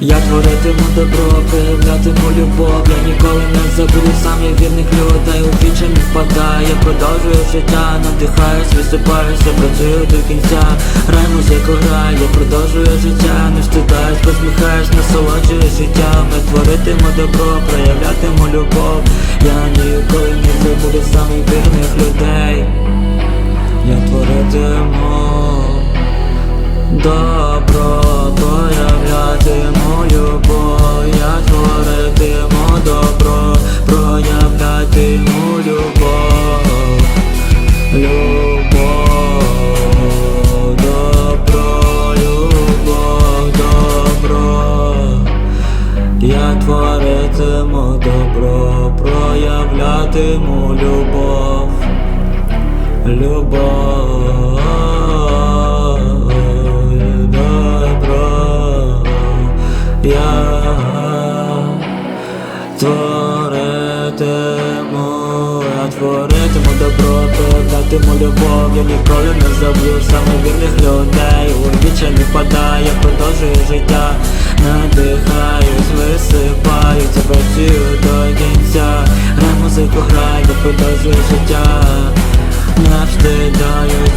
Я творитиму добро, проявлятиму любов. Я ніколи не забуду сам я вірних людей. У вічі не впадаю, я продовжую життя Надихаюсь, висипаюся, працюю до кінця. Грай музику грай, я продовжую життя. Не встидаюсь, посміхаюсь, насолоджуюсь життям. Ми творитиму добро, проявлятиму любов. Я ніколи не забуду самих вірних людей. Я творитиму Добро любов, добро, добро, я творитиму добро, проявлятиму любов. Любов, добро, я творитиму, творитиму добро, передатиму любов, я ніколи не забуду саме вірних людей, у віче не падає, продовжую життя, надихаюсь, висипаюсь, працюю до кінця, грай музику, грай, я продовжую життя. Не встидаюсь,